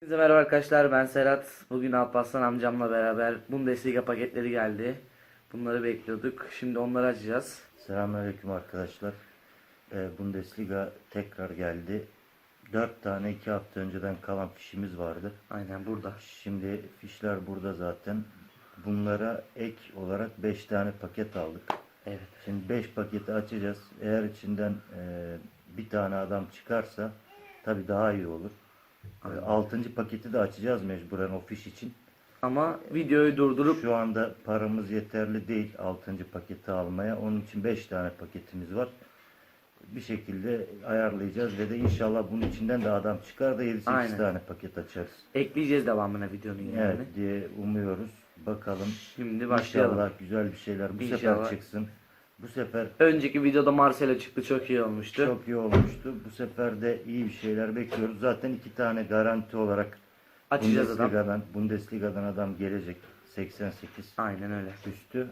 Herkese merhaba arkadaşlar ben Serhat. Bugün Alparslan amcamla beraber Bundesliga paketleri geldi. Bunları bekliyorduk. Şimdi onları açacağız. Selamünaleyküm arkadaşlar. Ee, Bundesliga tekrar geldi. 4 tane 2 hafta önceden kalan fişimiz vardı. Aynen burada. Şimdi fişler burada zaten. Bunlara ek olarak 5 tane paket aldık. Evet. Şimdi 5 paketi açacağız. Eğer içinden e, bir tane adam çıkarsa tabi daha iyi olur. 6. paketi de açacağız mecburen o fiş için. Ama videoyu durdurup Şu anda paramız yeterli değil 6. paketi almaya. Onun için 5 tane paketimiz var. Bir şekilde ayarlayacağız ve de inşallah bunun içinden de adam çıkar da 7-8 Aynen. tane paket açarız. ekleyeceğiz devamına videonun yani. Evet diye umuyoruz. Bakalım. Şimdi başlayalım. İnşallah güzel bir şeyler bu İnşallah. sefer çıksın. Bu sefer Önceki videoda Marcelo çıktı çok iyi olmuştu. çok iyi olmuştu. Bu sefer de iyi bir şeyler bekliyoruz. Zaten iki tane garanti olarak Açacağız adam. Bundesliga'dan, Bundesliga'dan adam gelecek. 88 Aynen öyle. üstü.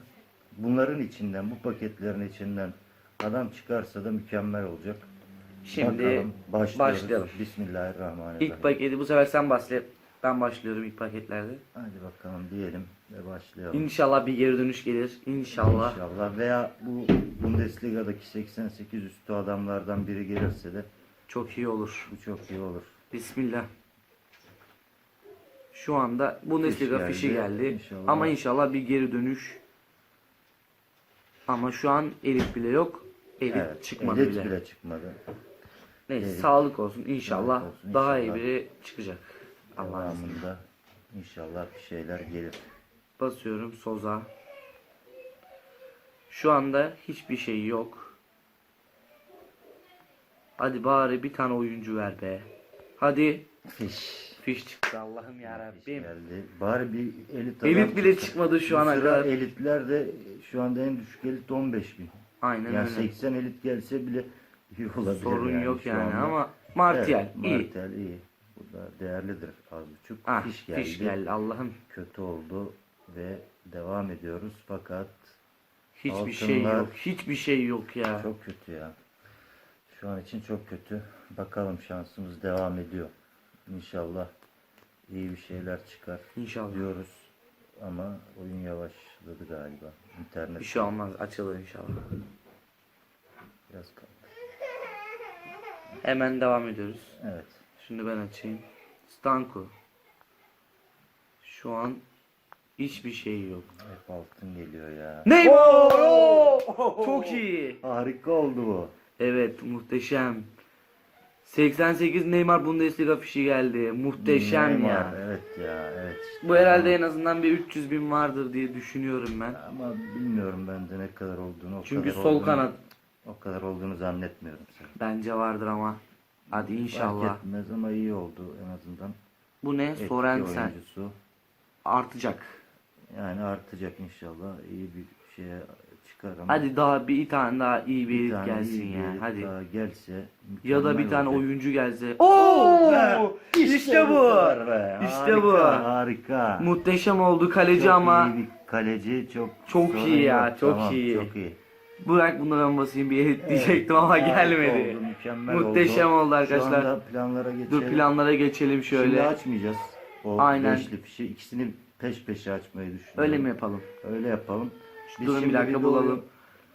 Bunların içinden, bu paketlerin içinden adam çıkarsa da mükemmel olacak. Şimdi Bakalım, başlıyoruz. başlayalım. Bismillahirrahmanirrahim. İlk paketi bu sefer sen başla. Ben başlıyorum ilk paketlerde. Hadi bakalım diyelim ve başlayalım. İnşallah bir geri dönüş gelir. İnşallah. İnşallah. Veya bu Bundesliga'daki 88 üstü adamlardan biri gelirse de Çok iyi olur. bu çok iyi olur. Bismillah. Şu anda Bundesliga Fiş fişi geldi. geldi. İnşallah. Ama inşallah bir geri dönüş. Ama şu an elit bile yok. Elit çıkmadı elit bile. çıkmadı. Neyse sağlık olsun. İnşallah Sağlık olsun, daha inşallah. iyi biri çıkacak. İzniyle. Devamında inşallah bir şeyler gelir. Basıyorum Soza. Şu anda hiçbir şey yok. Hadi bari bir tane oyuncu ver be. Hadi. Fiş. Fiş çıktı Allah'ım Fiş yarabbim. geldi. Bari bir elit Elit bile çıksın. çıkmadı şu ana kadar. Elitler de şu anda en düşük elit 15 bin. Aynen Yani öyle. 80 elit gelse bile iyi olabilir. Sorun yani yok yani anda. ama Martial Evet, iyi. Martial iyi. Bu da değerlidir az buçuk. Ah, fiş geldi. fiş geldi Allah'ım. Kötü oldu ve devam ediyoruz fakat Hiçbir şey yok. Hiçbir şey yok ya. çok kötü ya. Şu an için çok kötü. Bakalım şansımız devam ediyor. İnşallah iyi bir şeyler çıkar İnşallah. diyoruz. Ama oyun yavaşladı galiba. İnternet Bir şey olmaz. Açılır inşallah. biraz kaldı. Hemen devam ediyoruz. Evet. Şimdi ben açayım. Stanko. Şu an hiçbir şey yok. Hep altın geliyor ya. Neymar! Çok iyi. Harika oldu bu. Evet muhteşem. 88 Neymar Bundesliga fişi geldi. Muhteşem Neymar, ya. Evet ya. Evet. işte. Bu herhalde en azından bir 300 bin vardır diye düşünüyorum ben. Ama bilmiyorum ben de ne kadar olduğunu. O Çünkü kadar sol olduğunu- kanat O kadar olduğunu zannetmiyorum sen. bence vardır ama. Hadi inşallah. Fark etmez ama iyi oldu en azından. Bu ne? Etki Sorensen. oyuncusu. Artacak. Yani artacak inşallah. iyi bir şeye çıkar ama. Hadi daha bir tane daha iyi bir bir tane gelsin iyi bir ya. herif Hadi. daha gelse. Ya da bir tane olacak. oyuncu gelse. Oo! Oo! İşte bu. kadar be. İşte Harika, bu. Harika. Muhteşem oldu kaleci Çok ama. iyi bir kaleci çok Çok iyi ya, çok Tamam, iyi. Çok iyi. Bırak bunu ben basayım bir edit diyecektim ama gelmedi. oldu, mükemmel Muhteşem oldu Şu arkadaşlar. anda planlara geçelim. Dur planlara geçelim Şimdi şöyle. açmayacağız. O Aynen. beşli fişi. İkisini peş peşe açmayı düşünüyorum. Öyle mi yapalım? Öyle yapalım. Biz Durun bir şimdi dakika bulalım.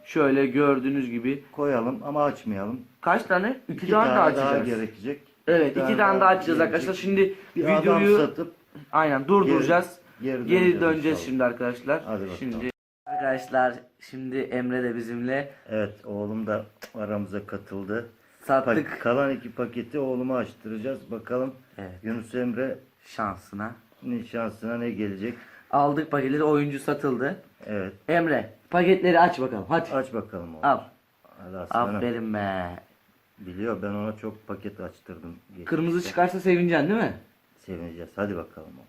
Şöyle gördüğünüz gibi. Koyalım ama açmayalım. Kaç tane? İki, İki tane, daha daha açacağız. gerekecek. Evet iki tane daha açacağız gerekecek. arkadaşlar. Şimdi Bir videoyu satıp aynen durduracağız. geri, Geri döneceğiz döneceğiz şimdi arkadaşlar. Hadi bakalım. Şimdi arkadaşlar şimdi Emre de bizimle Evet oğlum da aramıza katıldı. sattık Pa- kalan iki paketi oğluma açtıracağız. Bakalım Evet. Yunus Emre'nin şansına. şansına ne gelecek. Aldık paketleri oyuncu satıldı. Evet. Emre paketleri aç bakalım hadi. Aç bakalım oğlum. Al. Hadi aslanım. Aferin be. Biliyor ben ona çok paket açtırdım. geçmişte. Kırmızı çıkarsa sevineceksin değil mi? Sevineceğiz. Hadi bakalım oğlum.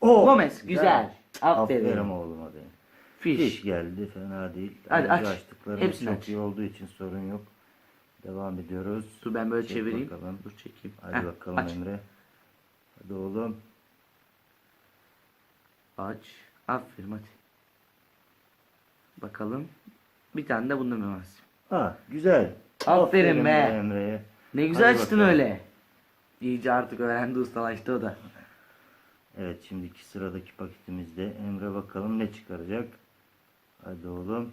Oh, Gomez güzel. Aferin, Aferin. oğluma benim. Fiş. Fiş geldi fena değil. Hadi Önce aç. açtıklarımız Hepsini çok aç. iyi olduğu için sorun yok. Devam ediyoruz. Dur ben böyle Çek çevireyim. bakalım. Dur çekeyim. Hadi Heh, bakalım aç. Emre. Hadi oğlum. Aç. Aferin hadi. Bakalım. Bir tane de bundan mı var? Ha güzel. Aferin be. Emre'ye. Ne güzel Hadi açtın bakalım. öyle. İyice artık öğrendi ustalaştı o da. Evet şimdiki sıradaki paketimizde Emre bakalım ne çıkaracak. Hadi oğlum.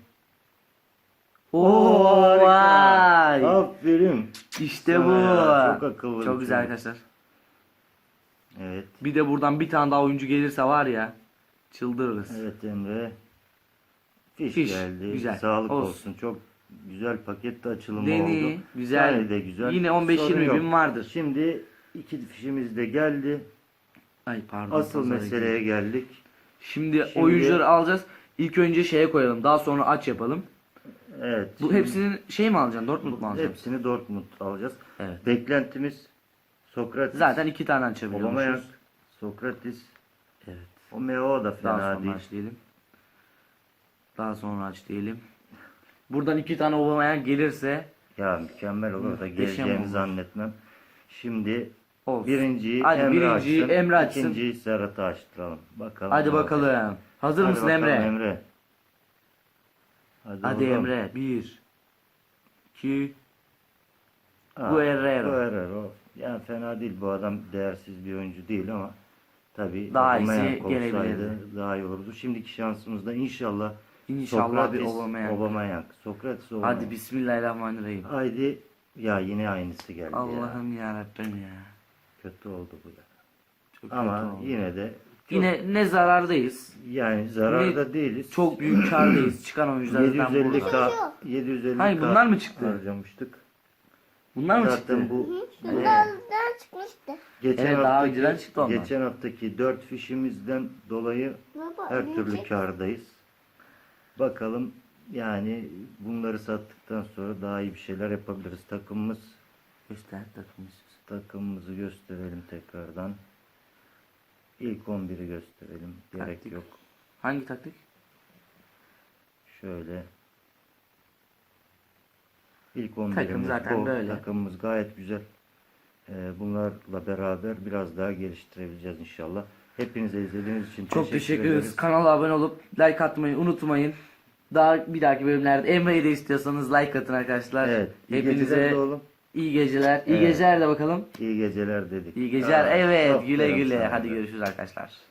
Oo vay. Aferin. İşte bu. Ya, çok akıllı Çok güzel çocuk. arkadaşlar. Evet. Bir de buradan bir tane daha oyuncu gelirse var ya çıldırırız. Evet Emre. Fiş, Fiş, geldi. güzel. Sağlık Olsun. olsun. Çok güzel pakette açılımı Deni oldu. güzel. Tane de güzel. Yine Sorun 15-20 yok. bin vardır. Şimdi iki fişimiz de geldi. Ay pardon. Asıl meseleye geldik. Şimdi, Şimdi- oyuncuları alacağız. İlk önce şeye koyalım. Daha sonra aç yapalım. Evet. Bu şimdi hepsinin şey mi alacaksın? Dortmund mu alacaksın? hepsini Dortmund alacağız. Evet. Beklentimiz Sokrates, Zaten iki tane Aubameyang, açabiliyormuşuz. Sokrates, Evet. o Meo da Daha fena sonra değil. aç diyelim. Daha sonra aç diyelim. Buradan iki tane Aubameyang gelirse Ya mükemmel olur da Muhteşem geleceğini olur. zannetmem. Şimdi olsun. birinciyi Hadi Emre birinciyi açsın, Emre açsın. ikinciyi Serhat'a açtıralım. Bakalım. Hadi ne olacak. bakalım. Hazır Hadi mısın bakalım Emre? Emre. Hadi, Hadi. Emre. Bir. iki. Ha, Guerrero. Guerrero. Yani fena değil. Bu adam değersiz bir oyuncu değil ama tabii Daha iyisi gelebilirdi. Daha iyi olurdu. Şimdiki şansımızda inşallah İnşallah bir Sokrates, Aubameyang. Aubameyang. Sokrates Aubameyang. Hadi bismillahirrahmanirrahim. Haydi. Ya yine aynısı geldi ya. Allah'ım ya Rabbim ya. Kötü oldu bu ya. Çok Ama yine de Yine ne zarardayız. yani zararda değiliz. Çok büyük kardayız. Çıkan oyunculardan 750 burada. k 750 Hayır, bunlar mı çıktı? Harcamıştık. Bunlar mı Zaten çıktı? bu Şundan çıkmıştı. geçen Evet, daha haftaki önceden çıktı onlar. geçen haftaki 4 fişimizden dolayı Baba, her türlü çek- kardayız. Bakalım yani bunları sattıktan sonra daha iyi bir şeyler yapabiliriz. Takımımız Göster takımız. takımımızı gösterelim tekrardan. İlk 11'i gösterelim. Gerek Taktik. yok. Hangi taktik? Şöyle. İlk 11'imiz Takım zaten bu. böyle. Takımımız gayet güzel. Ee, bunlarla beraber biraz daha geliştirebileceğiz inşallah. Hepinize izlediğiniz için Çok teşekkür ederiz. ederiz. Kanala abone olup like atmayı unutmayın. Daha bir dahaki bölümlerde Emre'yi de istiyorsanız like atın arkadaşlar. Evet. Hepinize oğlum. İyi geceler. İyi Evet. geceler de bakalım. İyi geceler dedik. İyi geceler. Evet. Güle güle. Hadi görüşürüz arkadaşlar.